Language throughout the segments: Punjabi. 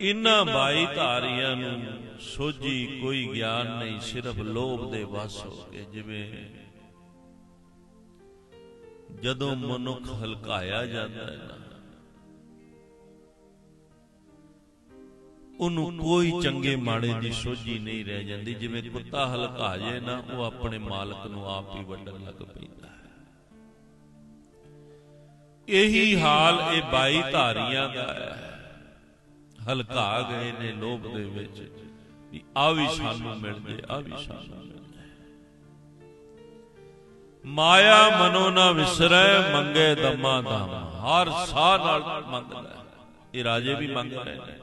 ਇਨ੍ਹਾਂ ਬਾਈ ਧਾਰੀਆਂ ਨੂੰ ਸੋਝੀ ਕੋਈ ਗਿਆਨ ਨਹੀਂ, ਸਿਰਫ ਲੋਭ ਦੇ ਵਸ ਹੋ ਕੇ ਜਿਵੇਂ ਜਦੋਂ ਮਨੁੱਖ ਹਲਕਾਇਆ ਜਾਂਦਾ ਹੈ ਨਾ, ਉਹਨੂੰ ਕੋਈ ਚੰਗੇ ਮਾੜੇ ਦੀ ਸੋਝੀ ਨਹੀਂ ਰਹਿ ਜਾਂਦੀ। ਜਿਵੇਂ ਕੁੱਤਾ ਹਲਕਾ ਜੇ ਨਾ, ਉਹ ਆਪਣੇ ਮਾਲਕ ਨੂੰ ਆਪ ਹੀ ਵੱਢਣ ਲੱਗ ਪੈਂਦਾ ਹੈ। ਇਹੀ ਹਾਲ ਇਹ ਬਾਈ ਧਾਰੀਆਂ ਦਾ ਹੈ। ਹਲਕਾ ਗਏ ਨੇ ਲੋਭ ਦੇ ਵਿੱਚ, ਵੀ ਆ ਵੀ ਸਾਨੂੰ ਮਿਲ ਜੇ ਆ ਵੀ ਸਾਨੂੰ ਮਿਲ ਜੇ ਮਾਇਆ ਮਨੋ ਨਾ ਵਿਸਰੈ, ਮੰਗੇ ਦਮਾ ਦਮ। ਹਰ ਸਾਹ ਨਾਲ ਮੰਗਦਾ ਇਹ ਰਾਜੇ ਵੀ ਮੰਗ ਰਹੇ ਨੇ।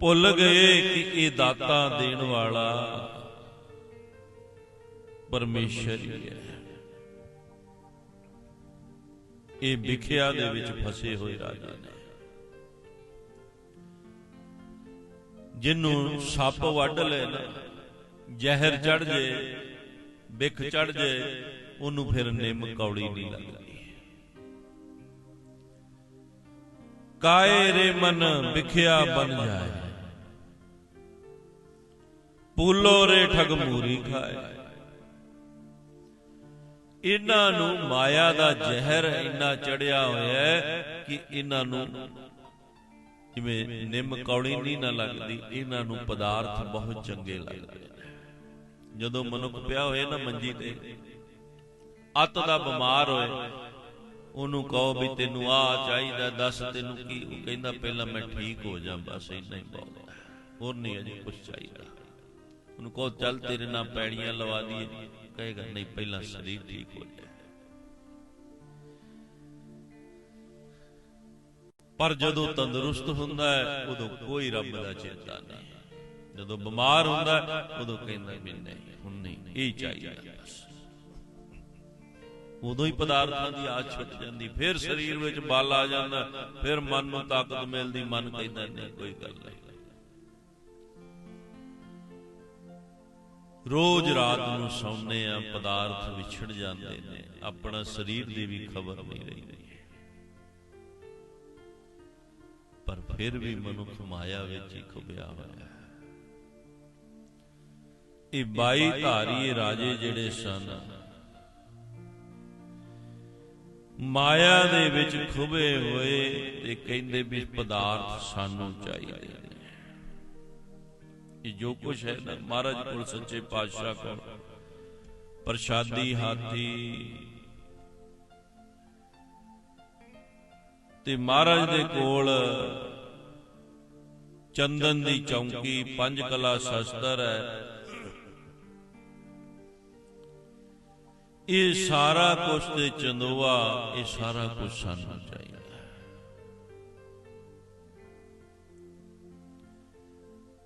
ਭੁੱਲ ਗਏ ਕਿ ਇਹ ਦਾਤਾ ਦੇਣ ਵਾਲਾ ਪਰਮੇਸ਼ਰ ਹੀ ਹੈ। ਇਹ ਵਿਖਿਆ ਦੇ ਵਿੱਚ ਫਸੇ ਹੋਏ ਰਾਜੇ ਨੇ। ਜਿਹਨੂੰ ਸੱਪ ਵੱਢ ਲੈ ਜ਼ਹਿਰ ਚੜ ਜੇ ਵਿਖ ਚੜ ਜੇ, ਉਹਨੂੰ ਫਿਰ ਨਿੰਮ ਕੌੜੀ ਨਹੀਂ ਲੱਗਦੀ। ਕਾਏ ਰੇ ਮਨ ਵਿਖਿਆ ਬਨ ਜਾਏ ਪੂਲੋ ਰੇ ਠਗ ਮੂਰੀ ਖਾਏ। ਇਹਨਾਂ ਨੂੰ ਮਾਇਆ ਦਾ ਜ਼ਹਿਰ ਇੰਨਾ ਚੜਿਆ ਹੋਇਆ ਹੈ ਕਿ ਇਹਨਾਂ ਨੂੰ ਜਿਵੇਂ ਨਿੰਮ ਕੌੜੀ ਨਹੀਂ ਨਾ ਲੱਗਦੀ, ਇਹਨਾਂ ਨੂੰ ਪਦਾਰਥ ਬਹੁਤ ਚੰਗੇ ਲੱਗਦੇ ਨੇ। ਜਦੋਂ ਮਨੁੱਖ ਪਿਆ ਹੋਏ ਨਾ ਮੰਜੀ ਤੇ, ਅੱਤ ਦਾ ਬਿਮਾਰ ਹੋਏ, ਉਹਨੂੰ ਕਹੋ ਵੀ ਤੈਨੂੰ ਆ ਚਾਹੀਦਾ, ਦੱਸ ਤੈਨੂੰ ਕੀ, ਉਹ ਕਹਿੰਦਾ ਪਹਿਲਾਂ ਮੈਂ ਠੀਕ ਹੋ ਜਾ, ਬਸ ਇੰਨਾ ਹੀ ਬਹੁਤ। ਹੈ ਹੋਰ ਨਹੀਂ ਅਜੇ ਕੁਝ ਚਾਹੀਦਾ। ਉਹਨੂੰ ਕਹੋ, ਚੱਲ ਤੇਰੇ ਨਾਲ ਪੈੜੀਆਂ ਲਵਾ ਦਈਏ। ਕਹੇਗਾ, ਨਹੀਂ, ਪਹਿਲਾਂ ਸਰੀਰ ਠੀਕ ਹੋ ਜਾਏ। ਪਰ ਜਦੋਂ ਤੰਦਰੁਸਤ ਹੁੰਦਾ ਹੈ ਉਦੋਂ ਕੋਈ ਰੱਬ ਦਾ ਚੇਤਾ ਨਹੀਂ। ਜਦੋਂ ਬਿਮਾਰ ਹੁੰਦਾ ਹੈ, ਉਦੋਂ ਕਹਿੰਦਾ ਵੀ ਨਹੀਂ ਹੁਣ ਨਹੀਂ ਇਹ ਚਾਹੀਦਾ ਬਸ। ਉਦੋਂ ਹੀ ਪਦਾਰਥਾਂ ਦੀ ਆਸ ਛੁੱਟ ਜਾਂਦੀ ਫਿਰ ਸਰੀਰ ਵਿੱਚ ਬਲ ਆ ਜਾਂਦਾ ਫਿਰ ਮਨ ਨੂੰ ਤਾਕਤ ਮਿਲਦੀ ਮਨ ਕਹਿੰਦਾ ਨਹੀਂ ਕੋਈ ਗੱਲ ਨਹੀਂ। ਰੋਜ਼ ਰਾਤ ਨੂੰ ਸੌਂਦੇ ਆ ਪਦਾਰਥ ਵਿਛੜ ਜਾਂਦੇ ਨੇ ਆਪਣਾ ਸਰੀਰ ਦੀ ਵੀ ਖਬਰ ਨਹੀਂ ਰਹਿੰਦੀ ਪਰ ਫਿਰ ਵੀ ਮਨੁੱਖ ਮਾਇਆ ਵਿੱਚ ਹੀ ਖੁਬਿਆ ਹੋਇਆ ਹੈ। ਇਹ ਬਾਈ ਧਾਰੀਏ ਰਾਜੇ ਜਿਹੜੇ ਸਨ। ਮਾਇਆ ਦੇ ਵਿੱਚ ਖੁਬੇ ਹੋਏ ਤੇ ਕਹਿੰਦੇ ਵੀ ਪਦਾਰਥ ਸਾਨੂੰ ਚਾਹੀਦੇ ਇਹ ਜੋ ਕੁਝ ਹੈ ਨਾ ਮਹਾਰਾਜ ਕੋਲ ਸੱਚੇ ਪਾਤਸ਼ਾਹ ਕੋਲ। ਪ੍ਰਸ਼ਾਦੀ ਹਾਥੀ ਤੇ ਮਹਾਰਾਜ ਦੇ ਕੋਲ ਚੰਦਨ ਦੀ ਚੌਂਕੀ, ਪੰਜ ਕਲਾ ਸ਼ਸਤਰ ਹੈ। ਇਹ ਸਾਰਾ ਕੁਝ ਤੇ ਚੰਦੋਆ, ਇਹ ਸਾਰਾ ਕੁਝ ਸਾਨੂੰ ਚਾਹੀਦਾ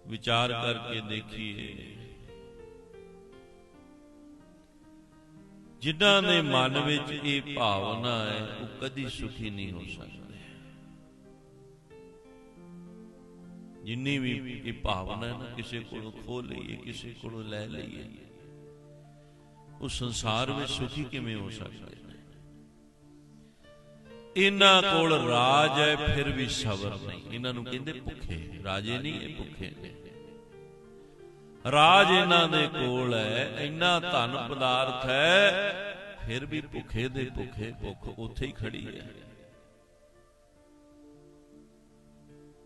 ਵਿਚਾਰ ਕਰਕੇ ਦੇਖੀਏ। ਜਿਨ੍ਹਾਂ ਦੇ ਮਨ ਵਿੱਚ ਇਹ ਭਾਵਨਾ ਹੈ ਉਹ ਕਦੀ ਸੁਖੀ ਨਹੀਂ ਹੋ ਸਕਦੇ। ਜਿੰਨੀ ਵੀ ਇਹ ਭਾਵਨਾ ਨਾ ਕਿਸੇ ਕੋਲੋਂ ਖੋ ਲਈਏ ਕਿਸੇ ਕੋਲੋਂ ਲੈ ਲਈਏ। ਉਹ ਸੰਸਾਰ ਵਿੱਚ ਸੁਖੀ ਕਿਵੇਂ ਹੋ ਸਕਦੇ ਨੇ? ਇਹਨਾਂ ਕੋਲ ਰਾਜ ਹੈ ਫਿਰ ਵੀ ਸਬਰ ਨਹੀਂ। ਇਹਨਾਂ ਨੂੰ ਕਹਿੰਦੇ ਭੁੱਖੇ ਰਾਜੇ ਨਹੀਂ ਇਹ ਭੁੱਖੇ ਨੇ। ਰਾਜ ਇਹਨਾਂ ਦੇ ਕੋਲ ਹੈ, ਇੰਨਾ ਧਨ ਪਦਾਰਥ ਹੈ, ਫਿਰ ਵੀ ਭੁੱਖੇ ਦੇ ਭੁੱਖੇ ਭੁੱਖ ਉੱਥੇ ਹੀ ਖੜੀ ਹੈ।